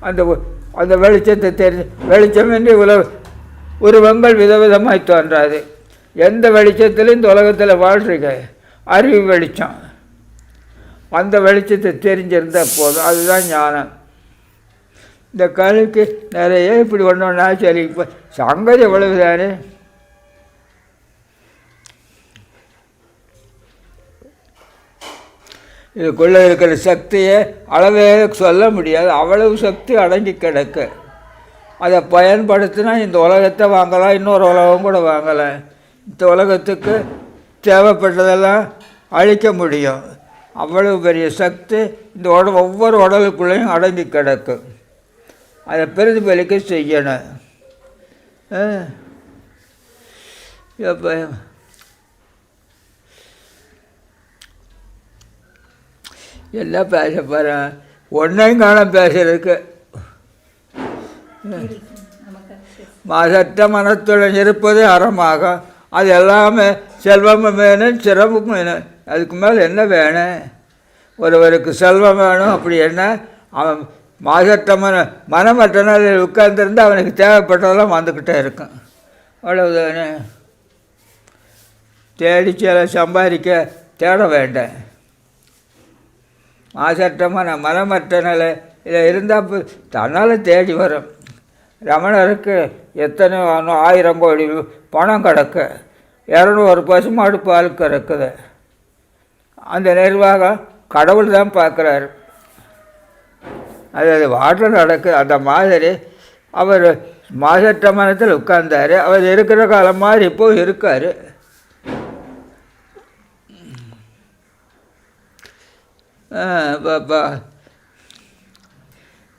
அந்த அந்த வெளிச்சத்தை தெரிஞ்சு வெளிச்சமின்றி உலக உருவங்கள் விதவிதமாய் தோன்றாது. எந்த வெளிச்சத்திலும் இந்த உலகத்தில் வாழ்றீங்க? அறிவு வெளிச்சம். அந்த வெளிச்சத்தை தெரிஞ்சிருந்தால் போதும். அதுதான் ஞானம். இந்த கழுக்கு நிறைய இப்படி ஒன்று ஒன்றா சரி இப்போ சங்கதி எவ்வளவு தானே இதுக்குள்ளே இருக்கிற சக்தியை அளவே சொல்ல முடியாது. அவ்வளவு சக்தி அடங்கி கிடக்கு. அதை பயன்படுத்தினா இந்த உலகத்தை வாங்கலாம் இன்னொரு உலகம் கூட வாங்கலாம். இந்த உலகத்துக்கு தேவைப்பட்டதெல்லாம் அழிக்க முடியும். அவ்வளவு பெரிய சக்தி இந்த உட ஒவ்வொரு உடலுக்குள்ளேயும் அடங்கி கிடக்கு. அதை பிரதிபலிக்க செய்யணும். ஆ. எல்லாம் பேச போகிறேன் ஒன்றையும் காண பேசுறதுக்கு. மாசற்ற மனத்துடன் இருப்பது அறமாகும் அது எல்லாமே செல்வமும் வேணும் சிரமமும் வேணும். அதுக்கு மேலே என்ன வேணும்? ஒருவருக்கு செல்வம் வேணும் அப்படி என்ன? அவன் மாசற்ற மன மனமற்ற நிலையில் அவனுக்கு தேவைப்பட்டதெல்லாம் வந்துக்கிட்டே இருக்கும். அவ்வளவுதானே? தேடி சில சம்பாதிக்க தேட வேண்டாம். மாசற்ற மன மனமற்ற நிலை இதில் இருந்தால் தன்னால் தேடி வரும். ரமணருக்கு எத்தனை ஆயிரம் கோடி பணம் கிடக்கு. இரநூறு பசுமாடு பால் கிடக்குது. அந்த நிர்வாகம் கடவுள் தான் பார்க்குறாரு. அது அது வாட்டில் நடக்குது அந்த மாதிரி அவர் மாசற்ற மனத்தில் உட்கார்ந்தார். அவர் இருக்கிற காலம் மாதிரி இப்போ இருக்கார். பாப்பா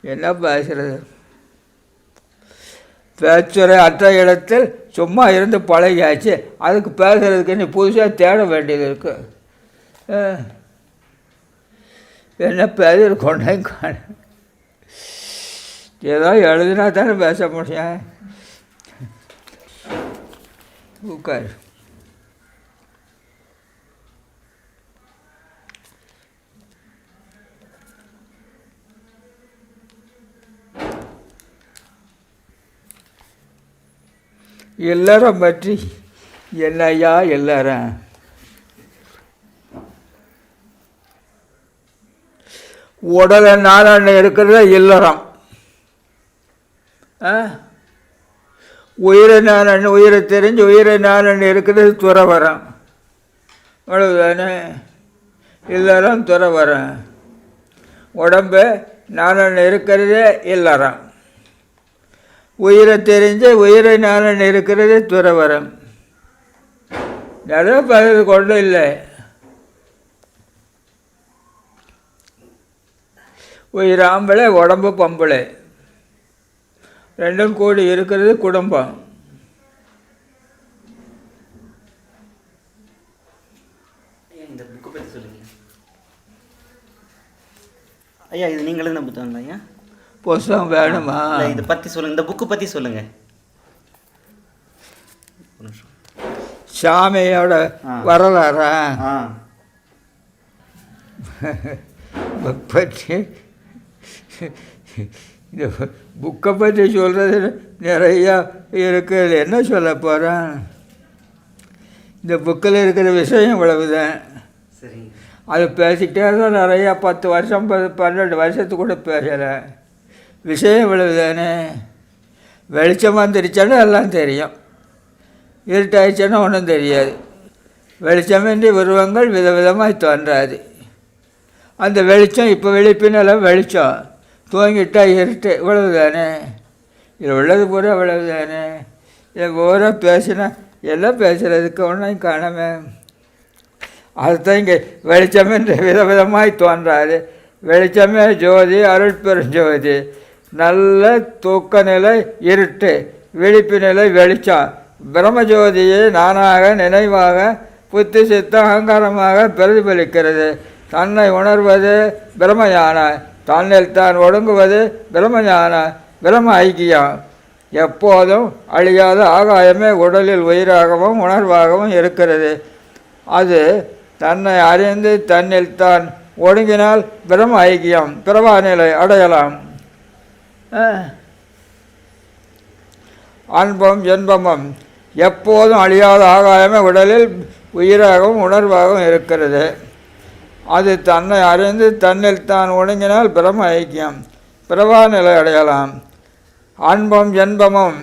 என்ன பேசுறது? பேச்சுரை அற்ற இடத்தில் சும்மா இருந்து பழகியாச்சு. அதுக்கு பேசுறதுக்கு நீ புதுசாக தேட வேண்டியது இருக்கு. என்ன பேர் கொண்டே காண ஏதோ எழுதினா தானே பேச முடியும். உட்காரு. எல்லாரும் பற்றி என்னையா எல்லாரும்? உடலை நாராயண இருக்கிறத இல்லறம் ஆ? உயிரை நாராயண உயிரை தெரிஞ்சு உயிரை நாராயண இருக்கிறது துறவரம். அவ்வளவுதானே? இல்லறம் துறவரம். உடம்பு நாராயண இருக்கிறதே இல்லறம் உயிரை தெரிஞ்சு உயிரை நாராயண இருக்கிறது துறவரம். நிறைய பகிர்ந்து கொண்டு இல்லை. உயிர் ஆம்பளை உடம்பு பொம்பளை. ரெண்டும் கூடி இருக்கிறது குடும்பம். ஐயா இந்த புக்கை பற்றி சொல்லுங்க? ஐயா இது நீங்கள் எழுதின புத்தகங்களா ஐயா? புஸ்தகம் வேணுமா? இதை பற்றி சொல்லுங்க. இந்த புக்கு பற்றி சொல்லுங்க. ஒரு நிமிஷம். சாமியோட. வரலாறா? ஆ. பற்றி இந்த புக்கை பற்றி சொல்கிறது நிறையா இருக்குது என்ன சொல்ல போகிறேன் இந்த புக்கில் இருக்கிற விஷயம் இவ்வளவுதான். அது பேசிக்கிட்டே தான் நிறையா பத்து வருஷம் ப- பன்னெண்டு வருஷத்துக்கு கூட பேசலை. விஷயம் இவ்வளவு தானே வெளிச்சம் வந்துருச்சாலும் எல்லாம் தெரியும். இருட்டாயிடுச்சுன்னா ஒன்றும் தெரியாது. வெளிச்சமின்றி உருவங்கள் விதவிதமாக தோன்றாது. அந்த வெளிச்சம் இப்போ வெளிப்பினெல்லாம் வெளிச்சம். தூங்கிட்டா இருட்டு இவ்வளவு தானே உள்ளது பூரா இவ்வளவு தானே இதை பூரா பேசினா எல்லாம் பேசுகிறதுக்கு ஒன்றும் காணாமே. அதுதான் இங்கே வெளிச்சமென்று விதவிதமாய் தோன்றாது. வெளிச்சமே ஜோதி அருட்பெருஞ்சோதி நல்ல தூக்க நிலை இருட்டு விழிப்பு நிலை வெளிச்சம். பிரம்மஜோதியை நானாக நினைவாக புத்தி சித்த அகங்காரமாக பிரதிபலிக்கிறது. தன்னை உணர்வது பிரம்மஞான தன்னில் தான் ஒடுங்குவது பிரம்மஞான பிரம்ம ஐக்கியம். எப்போதும் அழியாத ஆகாயமே உடலில் உயிராகவும் உணர்வாகவும் இருக்கிறது. அது தன்னை அறிந்து தன்னில் தான் ஒடுங்கினால் பிரம்ம ஐக்கியம் பிரபா நிலை அடையலாம். அன்பம் இன்பமும் எப்போதும் அழியாத ஆகாயமே உடலில் உயிராகவும் உணர்வாகவும் இருக்கிறது. அது தன்னை அறிந்து தன்னில் தான் ஒடுங்கினால் பிரம ஐக்கியம் பிரபா நிலை அடையலாம். அன்பும் இன்பமும்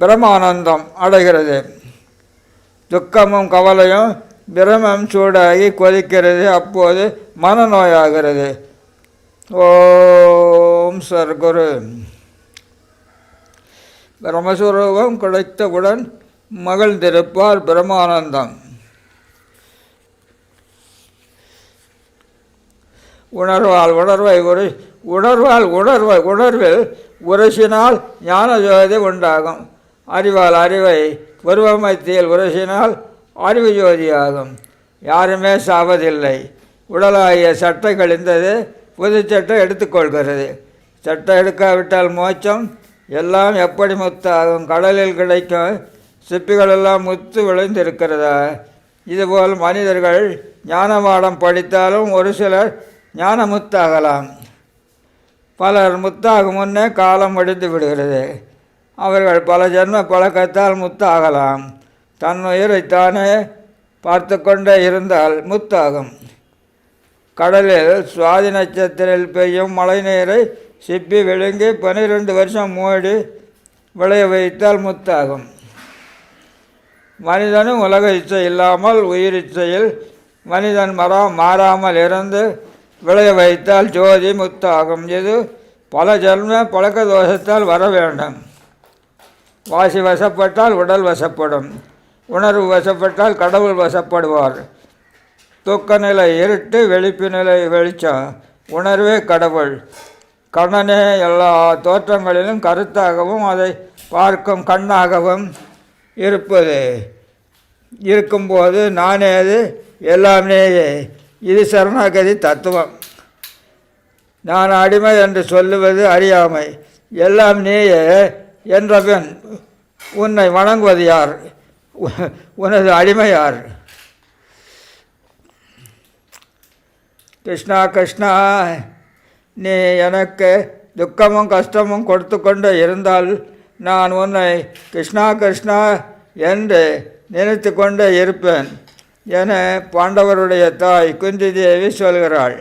பிரமானந்தம் அடைகிறது. துக்கமும் கவலையும் பிரமம் சூடாகி கொதிக்கிறது. அப்போது மனநோயாகிறது. ஓம் சர்க்குரு. பிரம்மஸ்வரூபம் கிடைத்தவுடன் மகிழ்ந்திருப்பார் பிரமானந்தம் உணர்வால் உணர்வை உரை உணர்வால் உணர்வை உணர்வில் உரசினால் ஞான ஜோதி உண்டாகும். அறிவால் அறிவை உருவமத்தியில் உரசினால் அறிவு ஜோதியாகும். யாருமே சாவதில்லை. உடலாகிய சட்டை கழிந்தது புது சட்டை எடுத்துக்கொள்கிறது சட்டம் எடுக்காவிட்டால் மோச்சம். எல்லாம் எப்படி முத்தாகும் கடலில் கிடைக்கும் சிப்பிகளெல்லாம் முத்து விளைந்திருக்கிறதா? இதுபோல் மனிதர்கள் ஞானவாடம் படித்தாலும் ஒரு சிலர் ஞான முத்தாகலாம் பலர் முத்தாகும் முன்னே காலம் முடிந்து விடுகிறது. அவர்கள் பல ஜென்ம பழக்கத்தால் முத்தாகலாம். தன் உயிரைத்தானே தானே பார்த்து கொண்டே இருந்தால் முத்தாகும். கடலில் சுவாதி நட்சத்திரில் பெய்யும் மழை நீரை சிப்பி விழுங்கி பன்னிரெண்டு வருஷம் மூடி விளைய வைத்தால் முத்தாகும். மனிதனும் உலக இச்சை இல்லாமல் உயிர் இச்சையில் மனிதன் மரம் மாறாமல் இருந்து விளைய வைத்தால் ஜோதி முத்தாகும். இது பல ஜென்ம பழக்க தோஷத்தால் வர வேண்டும். வாசி வசப்பட்டால் உடல் வசப்படும். உணர்வு வசப்பட்டால் கடவுள் வசப்படுவார். தூக்க நிலை இருட்டு வெளிப்பு நிலை வெளிச்சம் உணர்வே கடவுள். கண்ணனே எல்லா தோற்றங்களிலும் கருத்தாகவும் அதை பார்க்கும் கண்ணாகவும் இருப்பது. இருக்கும்போது நானேது எல்லாமே இது சரணாகதி தத்துவம். நான் அடிமை என்று சொல்லுவது அறியாமை. எல்லாம் நீயே பெண் உன்னை வணங்குவது யார்? உ- உனது அடிமை யார்? கிருஷ்ணா கிருஷ்ணா. நீ எனக்கு துக்கமும் கஷ்டமும் கொடுத்து கொண்டு இருந்தால் நான் உன்னை கிருஷ்ணா கிருஷ்ணா என்று நினைத்து கொண்டே இருப்பேன் என பாண்டவருடைய தாய் குந்தி தேவி சொல்கிறாள்.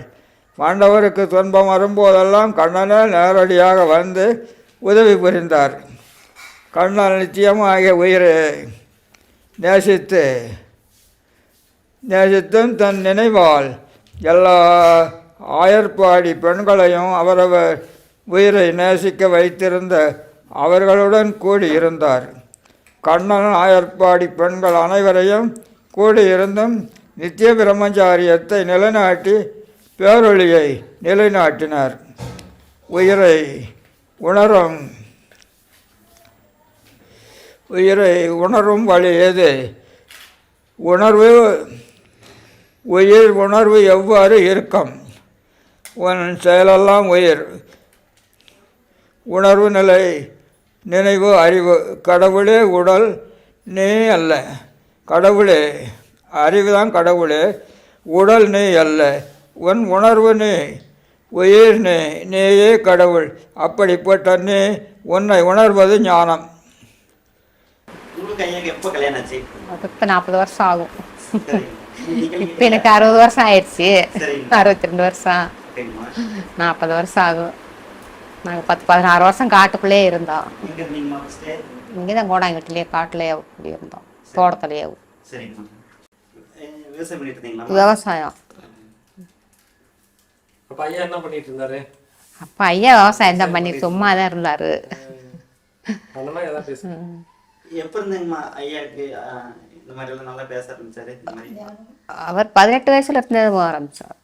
பாண்டவருக்கு துன்பம் வரும்போதெல்லாம் கண்ணனே நேரடியாக வந்து உதவி புரிந்தார். கண்ணன் நிச்சயமாக உயிரை நேசித்து நேசித்தும் தன் நினைவால் எல்லா ஆயர்பாடி பெண்களையும் அவரவர் உயிரை நேசிக்க வைத்திருந்த அவர்களுடன் கூடியிருந்தார். கண்ணன் ஆயர்பாடி பெண்கள் அனைவரையும் கூடியிருந்தும் நித்திய பிரம்மச்சாரியத்தை நிலைநாட்டி பேரொழியை நிலைநாட்டினார். உயிரை உணரும் உயிரை உணரும் வழி எது? உணர்வு உயிர் உணர்வு எவ்வாறு இருக்கும்? உன் செயலெல்லாம் உயிர். உணர்வு நிலை நினைவு அறிவு கடவுளே உடல் நீ அல்ல. கடவுளே அறிவு தான் கடவுளே. உடல் நீ அல்ல. உன் உணர்வு நீ உயிர் நீ நீயே கடவுள். அப்படிப்பட்ட நீ உன்னை உணர்வது ஞானம். இப்போ நாற்பது வருஷம் ஆகும். இப்போ எனக்கு அறுபது வருஷம் ஆயிடுச்சு. அறுபத்தி ரெண்டு வருஷம். நாற்பது வருஷம் ஆகும். நாங்கள் பத்து பதினாறு வருஷம் காட்டுக்குள்ளே இருந்தோம். இங்கே தான் கோடாங்கட்டிலேயே காட்டுலேயே அப்படி இருந்தோம். தோட்டத்துலேயே விவசாயம் பண்ணிட்டு இருந்தீங்களா? விவசாயம். அப்ப ஐயா என்ன பண்ணிட்டு இருந்தாரு? அப்போ ஐயா விவசாயம் தான் பண்ணி சும்மா தான் இருந்தார். அவர் பதினெட்டு வயசுல இருந்தே ஆரம்பிச்சார்.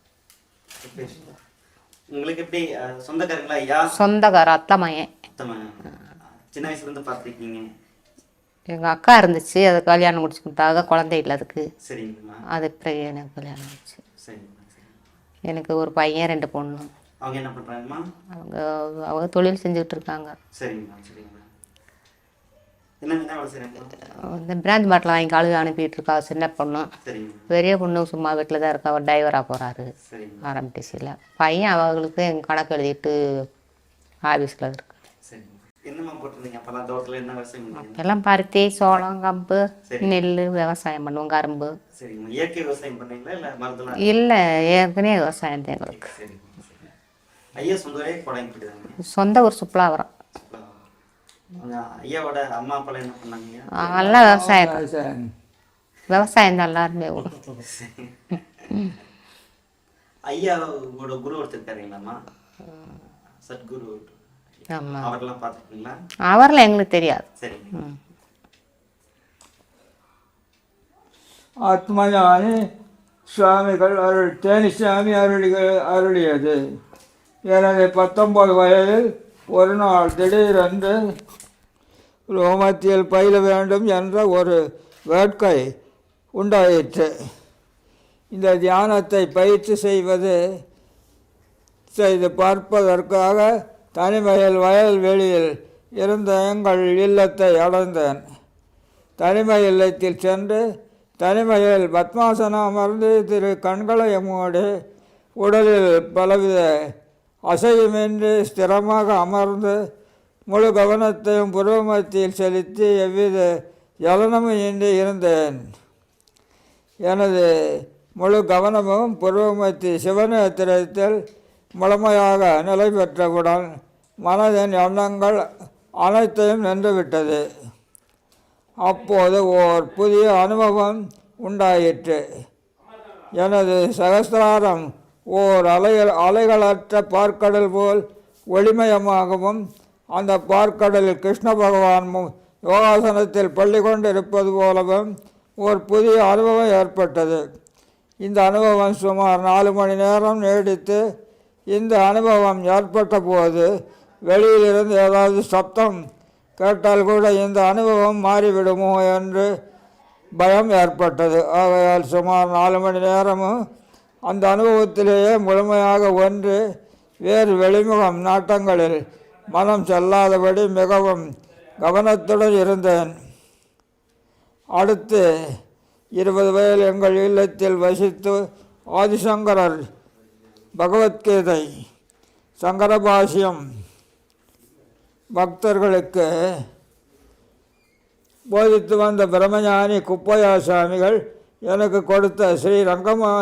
உங்களுக்கு எப்படி சொந்தக்காரங்களா ஐயா? சொந்தக்கார அத்தை மகன் சுத்தமா சின்ன வயசுல இருந்து பார்த்துருக்கீங்க. எங்கள் அக்கா இருந்துச்சு அது கல்யாணம் முடிச்சு கொடுத்தாங்க குழந்தை இல்லை அதுக்கு. சரிங்கம்மா. அது பிறகு எனக்கு கல்யாணம் ஆச்சு. எனக்கு ஒரு பையன் ரெண்டு பொண்ணு. அவங்க என்ன பண்றாங்கம்மா? அவங்க அவங்க தொழில் செஞ்சுக்கிட்டு இருக்காங்க. சரிங்கம்மா சரிங்கம்மா என்ன என்ன வேலை செய்றாங்க இந்த பிராந்தி பாட்டில் வாங்கி கழுவி அனுப்பிட்டு இருக்கா சின்ன பொண்ணு. சரிங்கம்மா பெரிய பொண்ணு சும்மா வீட்டில் தான் இருக்கா அவர் டிரைவராக போகிறாரு ஆர்எம்டிசியில் பையன் அவங்களுக்கு எங்கள் கணக்கு எழுதிட்டு ஆஃபீஸில் இருக்கு. எல்லாம் பருத்தி சோளம் கம்பு. நெல் விவசாயம் பண்ணுவோம் கரும்பு. இல்லை ஏற்கனவே விவசாயம் தான் எங்களுக்கு. சொந்த ஊர் அவங்க ஐயாவோட அம்மா அப்பாலாம் என்ன பண்ணாங்க? எல்லாம் விவசாயம். விவசாயம். விவசாயம் தான் எல்லாருமே ஐயா உங்களோட குரு ஒருத்தர் இருக்காருங்களாம்மா? சத்குரு. ஆமாம் அவரெல்லாம் பார்த்துருக்கீங்களா? அவரில் எங்களுக்கு தெரியாது. சரிங்க. ஆத்மஞானி சுவாமிகள் அருள் தேனிசாமி அருளிகள் அருளியது. எனது பத்தொன்பது வயதில் ஒரு நாள் திடீரென்று ரோமத்தில் பயில வேண்டும் என்ற ஒரு வேட்கை உண்டாயிற்று. இந்த தியானத்தை பயிற்சி செய்வது செய்து பார்ப்பதற்காக தனிமையில் வயல்வெளியில் இருந்த எங்கள் இல்லத்தை அடைந்தேன். தனிமை இல்லத்தில் சென்று தனிமையில் பத்மாசனம் அமர்ந்து திரு கண்களை மூடி உடலில் பலவித அசையுமின்றி ஸ்திரமாக அமர்ந்து முழு கவனத்தையும் புருவமத்தில் செலுத்தி எவ்வித ஜலனமும் இன்றி இருந்தேன். எனது முழு கவனமும் புருவமத்தி சிவநேத்திரத்தில் முழுமையாக நிலை பெற்றவுடன் மனதின் எண்ணங்கள் அனைத்தையும் நின்றுவிட்டது. அப்போது ஓர் புதிய அனுபவம் உண்டாயிற்று. எனது சகசிராரம் ஓர் அலைகள் அலைகளற்ற பார்க்கடல் போல் ஒளிமயமாகவும் அந்த பார்க்கடலில் கிருஷ்ண பகவான் யோகாசனத்தில் பள்ளி கொண்டிருப்பது போலவும் ஒரு புதிய அனுபவம் ஏற்பட்டது. இந்த அனுபவம் சுமார் நாலு மணி நேரம் நீடித்து இந்த அனுபவம் ஏற்பட்ட போது வெளியிலிருந்து ஏதாவது சப்தம் கேட்டால் கூட இந்த அனுபவம் மாறிவிடுமோ என்று பயம் ஏற்பட்டது. ஆகையால் சுமார் நாலு மணி நேரமும் அந்த அனுபவத்திலேயே முழுமையாக ஒன்று வேறு வெளிமுகம் நாட்டங்களில் மனம் செல்லாதபடி மிகவும் கவனத்துடன் இருந்தேன். அடுத்து இருபது வயதில் எங்கள் இல்லத்தில் வசித்து ஆதிசங்கரர் பகவத்கீதை சங்கரபாஷ்யம் பக்தர்களுக்கு போதித்து வந்த பிரம்மஞானி குப்பையா சுவாமிகள் எனக்கு கொடுத்த ஸ்ரீ ரங்கமா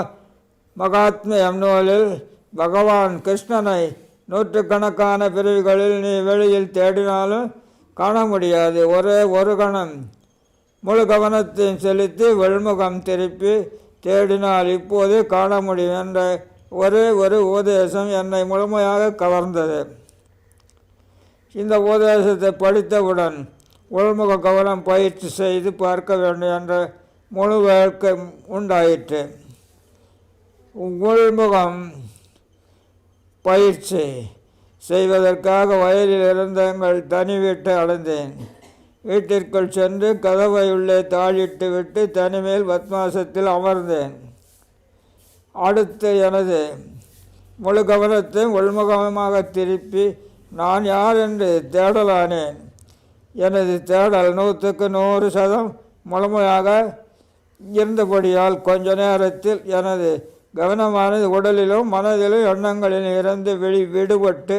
மகாத்மியம் நூலில் பகவான் கிருஷ்ணனை நூற்றுக்கணக்கான பிரிவுகளில் நீ வெளியில் தேடினாலும் காண முடியாது. ஒரே ஒரு கணம். முழு கவனத்தையும் செலுத்தி வெள்முகம் திருப்பி தேடினால் இப்போது காண முடியும் என்ற ஒரே ஒரு உபதேசம் என்னை முழுமையாக கவர்ந்தது. இந்த உபதேசத்தை படித்தவுடன் உள்முக கவனம் பயிற்சி செய்து பார்க்க வேண்டும் என்ற முழு வேட்கை உண்டாயிற்று. உள்முகம் பயிற்சி செய்வதற்காக வயலில் இருந்தங்கள் தனி வீட்டை அடைந்தேன். வீட்டிற்குள் சென்று கதவை உள்ளே தாழிட்டு விட்டு தனிமேல் பத்மாசத்தில் அமர்ந்தேன். அடுத்து எனது முழு கவனத்தை உள்முகமாக திருப்பி நான் யார் என்று தேடலானேன். எனது தேடல் நூற்றுக்கு நூறு சதம் முழுமையாக இருந்தபடியால் கொஞ்ச நேரத்தில் எனது கவனமானது உடலிலும் மனதிலும் எண்ணங்களில் இருந்து வெளி விடுபட்டு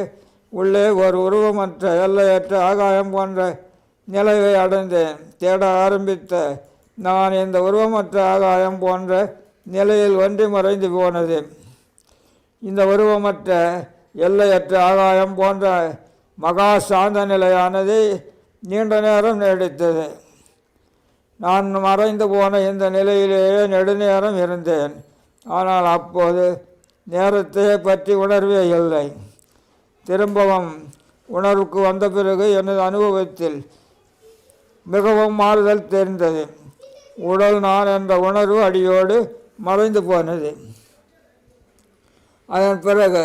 உள்ளே ஒரு உருவமற்ற எல்லையற்ற ஆகாயம் போன்ற நிலையை அடைந்தேன். தேட ஆரம்பித்த நான் இந்த உருவமற்ற ஆகாயம் போன்ற நிலையில் ஒன்றி மறைந்து போனது. இந்த உருவமற்ற எல்லையற்ற ஆகாயம் போன்ற மகா சாந்த நிலையானது நீண்ட நேரம் நீடித்தது. நான் மறைந்து போன இந்த நிலையிலேயே நெடுநேரம் இருந்தேன். ஆனால் அப்போது நேரத்தை பற்றி உணர்வே இல்லை. திரும்பவும் உணர்வுக்கு வந்த பிறகு எனது அனுபவத்தில் மிகவும் மாறுதல் தெரிந்தது. உடல் நான் என்ற உணர்வு அடியோடு மறைந்து போனது. அதன் பிறகு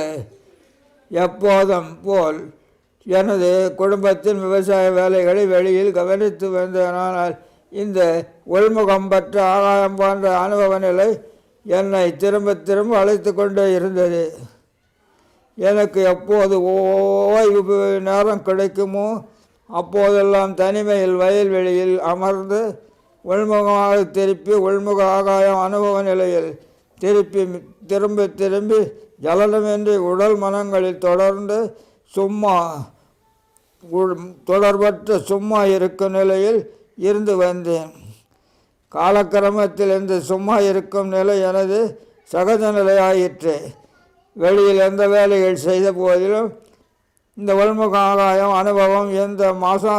எப்போதும் போல் எனது குடும்பத்தின் விவசாய வேலைகளை வெளியில் கவனித்து வந்தேன். ஆனால் இந்த உள்முகம் பற்ற ஆகாயம் போன்ற அனுபவ நிலை என்னை திரும்ப திரும்ப அழைத்து கொண்டே இருந்தது. எனக்கு எப்போது ஓய்வு நேரம் கிடைக்குமோ அப்போதெல்லாம் தனிமையில் வயல்வெளியில் அமர்ந்து உள்முகமாக திருப்பி உள்முக ஆகாயம் அனுபவ நிலையில் திருப்பி திரும்பி திரும்பி ஜலனமின்றி உடல் மனங்களில் தொடர்ந்து சும்மா உள்- தொடர்பற்ற சும்மா இருக்கும் நிலையில் இருந்து வந்தேன். காலக்கிரமத்தில் இருந்து சும்மா இருக்கும் நிலை எனது சகஜ நிலையாயிற்று வெளியில் எந்த வேலைகள் செய்த போதிலும் இந்த உள்முக ஆகாயம் அனுபவம் எந்த மாசா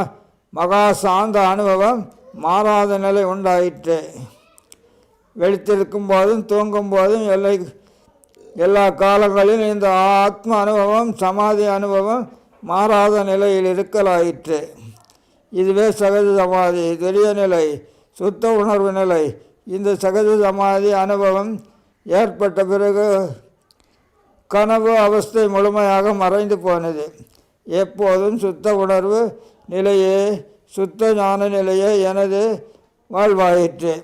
மகா சாந்த அனுபவம் மாறாத நிலை உண்டாயிற்று. வெளித்திருக்கும் போதும் தூங்கும் போதும் எல்லை எல்லா காலங்களிலும் இந்த ஆத்ம அனுபவம் சமாதி அனுபவம் மாறாத நிலையில் இருக்கலாயிற்று. இதுவே சகஜ சமாதி பெரிய நிலை. சுத்த உணர்வு நிலை. இந்த சகஜ சமாதி அனுபவம் ஏற்பட்ட பிறகு கனவு அவஸ்தை முழுமையாக மறைந்து போனது. எப்போதும் சுத்த உணர்வு நிலையே சுத்த ஞான நிலையே எனது வாழ்வாயிற்று.